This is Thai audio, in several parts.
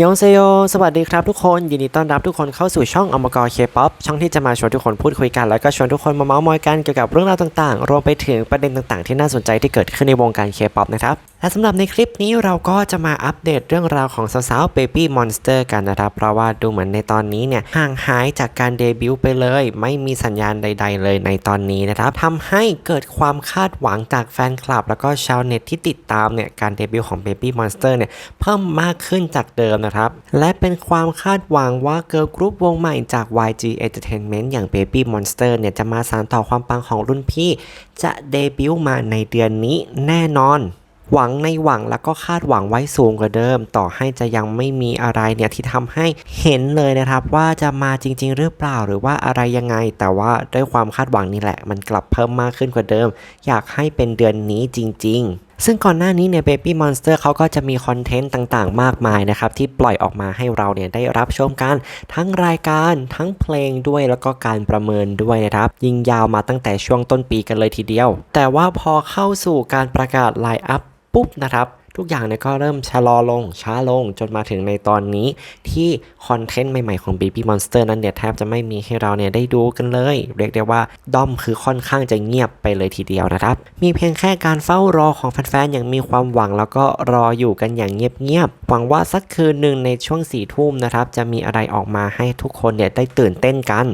ยองเซโย สวัสดีครับทุกคน ยินดีต้อนรับทุกคนเข้าสู่ช่องอมกรเคป๊อปช่องที่จะมาชวนทุกคนพูดคุยกัน แล้วก็ชวนทุกคนมาเมาส์มอยกันเกี่ยวกับเรื่องราวต่างๆ รวมไปถึงประเด็นต่างๆ ที่น่าสนใจที่เกิดขึ้นในวงการเคป๊อปนะครับ และสำหรับในคลิปนี้เราก็จะมาอัปเดตเรื่องราวของสาวๆ Baby Monster กันนะครับ เพราะว่าดูเหมือนในตอนนี้เนี่ยห่างหายจากการเดบิวต์ไปเลย ไม่มีสัญญาณใด ๆ เลยในตอนนี้นะครับทำให้เกิดความคาดหวังจากแฟนคลับ แล้วก็ชาวเน็ตที่ติดตามเนี่ยการเดบิวต์ของ Baby Monster เนี่ยเพิ่มมากขึ้นจากเดิมนะครับ และเป็นความคาดหวังว่าเกิร์ลกรุ๊ปวงใหม่จาก YG Entertainment อย่าง Baby Monster เนี่ยจะมาสานต่อความปังของรุ่นพี่ จะเดบิวต์มาในเดือนนี้แน่นอนหวังในหวังแล้วก็คาดหวังไว้สูงกว่าเดิม ต่อให้จะยังไม่มีอะไรเนี่ยที่ทำให้เห็นเลยนะครับ ว่าจะมาจริง ๆ หรือเปล่าหรือว่าอะไรยังไง แต่ว่าด้วยความคาดหวังนี่แหละ มันกลับเพิ่มมากขึ้นกว่าเดิม อยากให้เป็นเดือนนี้จริง ๆซึ่งก่อนหน้านี้เนี่ย Baby Monster เขาก็จะมีคอนเทนต์ต่างๆ มากมายนะครับ ที่ปล่อยออกมาให้เราเนี่ยได้รับชมกันทั้งรายการทั้งเพลงด้วยแล้วก็การประเมินด้วยนะครับ ยิงยาวมาตั้งแต่ช่วงต้นปีกันเลยทีเดียว แต่ว่าพอเข้าสู่การประกาศไลน์อัพปุ๊บนะครับ ทุกอย่างเนี่ยก็เริ่มชะลอลง ช้าลงจนมาถึงในตอนนี้ ที่คอนเทนต์ใหม่ๆของ Baby Monster นั้นเนี่ยแทบจะไม่มีให้เราเนี่ยได้ดูกันเลย เรียกได้ว่าด้อมคือค่อนข้างจะเงียบไปเลยทีเดียวนะครับ มีเพียงแค่การเฝ้ารอของแฟนๆอย่างมีความหวัง แล้วก็รออยู่กันอย่างเงียบๆหวังว่าสักคืนหนึ่งในช่วงสี่ทุ่มนะครับจะมีอะไรออกมาให้ทุกคนเนี่ยได้ตื่นเต้นกัน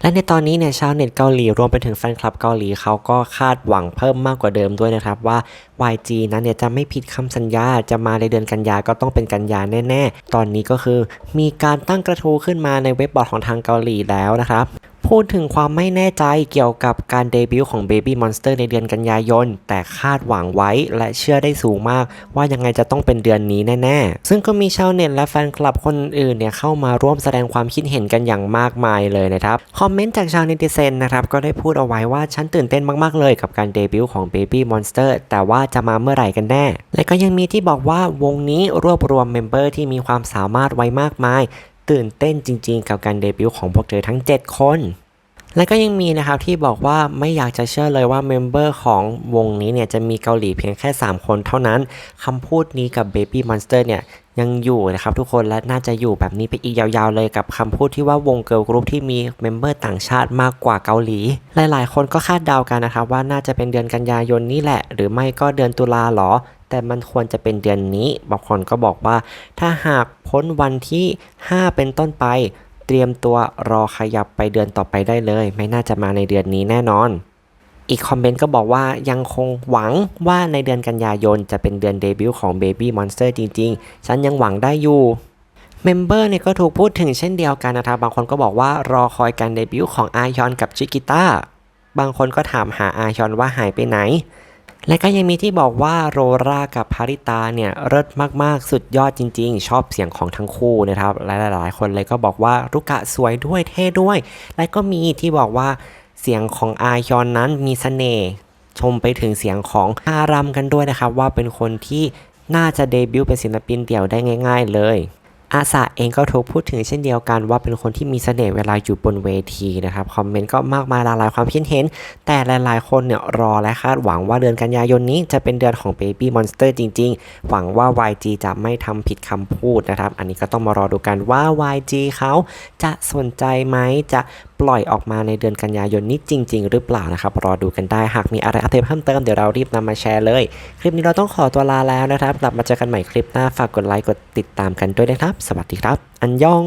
และในตอนนี้เนี่ยชาวเน็ตเกาหลีรวมไปถึงแฟนคลับเกาหลีเขาก็คาดหวังเพิ่มมากกว่าเดิมด้วยนะครับว่า YG นั้นเนี่ยจะไม่ผิดคำสัญญาจะมาในเดือนกันยาก็ต้องเป็นกันยาแน่ ๆ ตอนนี้ก็คือมีการตั้งกระทู้ขึ้นมาในเว็บบอร์ดของทางเกาหลีแล้วนะครับ พูดถึงความไม่แน่ใจเกี่ยวกับการเดบิวต์ของ Baby Monster ในเดือนกันยายน แต่คาดหวังไว้และเชื่อได้สูงมาก ว่ายังไงจะต้องเป็นเดือนนี้แน่ๆ ซึ่งก็มีชาวเน็ตและแฟนคลับคนอื่นเนี่ยเข้ามาร่วมแสดงความคิดเห็นกันอย่างมากมายเลยนะครับ คอมเมนต์จากชาวเนติเซนนะครับก็ได้พูดเอาไว้ว่าฉันตื่นเต้นมากๆเลยกับการเดบิวต์ของ Baby Monster แต่ว่าจะมาเมื่อไหร่กันแน่ และก็ยังมีที่บอกว่าวงนี้รวบรวมเมมเบอร์ที่มีความสามารถไว้มากมาย ตื่นเต้นจริงๆ กับการเดบิวต์ของพวกเธอทั้ง 7 คน และก็ยังมีนะครับที่บอกว่าไม่อยากจะเชื่อเลยว่าเมมเบอร์ของวงนี้เนี่ยจะมีเกาหลีเพียงแค่ 3 คนเท่านั้นคำพูดนี้กับ Baby Monster เนี่ยยังอยู่นะครับทุกคนและน่าจะอยู่แบบนี้ไปอีกยาวๆเลยกับคำพูดที่ว่าวงเกิร์ลกรุ๊ปที่มีเมมเบอร์ต่างชาติมากกว่าเกาหลี หลายๆ คนก็คาดเดากันนะครับว่าน่าจะเป็นเดือนกันยายนนี่แหละ หรือไม่ก็เดือนตุลาหรอ แต่มันควรจะเป็นเดือนนี้ บางคนก็บอกว่า ถ้าหากพ้นวันที่ 5 เป็นต้นไป เตรียมตัวรอขยับไปเดือนต่อไปได้เลย ไม่น่าจะมาในเดือนนี้แน่นอน อีกคอมเมนต์ก็บอกว่ายังคงหวังว่าในเดือนกันยายนจะเป็นเดือนเดบิวต์ของ Baby Monster จริงๆ ฉันยังหวังได้อยู่เมมเบอร์เนี่ยก็ถูกพูดถึงเช่นเดียวกันนะครับ บางคนก็บอกว่ารอคอยการเดบิวต์ของอายอนกับชิกิต้า บางคนก็ถามหาอายอนว่าหายไปไหน และก็ยังมีที่บอกว่าโรรากับพาริตาเนี่ยเลิศมากๆ สุดยอดจริง ๆ ชอบเสียงของทั้งคู่นะครับและหลายๆ คนเลยก็บอกว่ารุกะสวยด้วยเท่ด้วย และก็มีที่บอกว่าเสียงของอายอนนั้นมีเสน่ห์ชมไปถึงเสียงของอารัมกันด้วยนะครับว่าเป็นคนที่น่าจะเดบิวต์เป็นศิลปินเดี่ยวได้ง่าย ๆ เลย อาสาเองก็ถูกพูดถึงเช่นเดียวกันว่าเป็นคนที่มีเสน่ห์เวลาอยู่บนเวทีนะครับคอมเมนต์ก็มากมายหลากหลายความคิดเห็น แต่หลายๆ คนเนี่ยรอและคาดหวังว่าเดือนกันยายนนี้จะเป็นเดือนของ Baby Monster จริง ๆ หวังว่า YG จะไม่ทำผิดคำพูดนะครับ อันนี้ก็ต้องมารอดูกันว่า YG เขาจะสนใจไหมจะปล่อยออกมาในเดือนกันยายนนี้จริง ๆ หรือเปล่านะครับ รอดูกันได้ หากมีอะไรอัปเดตเพิ่มเติมเดี๋ยวเรารีบนำมาแชร์เลย คลิปนี้เราต้องขอตัวลาแล้วนะครับ กลับมาเจอกันใหม่คลิปหน้า ฝากกดไลค์ กดติดตามกันด้วยนะครับ สวัสดีครับ อันยอง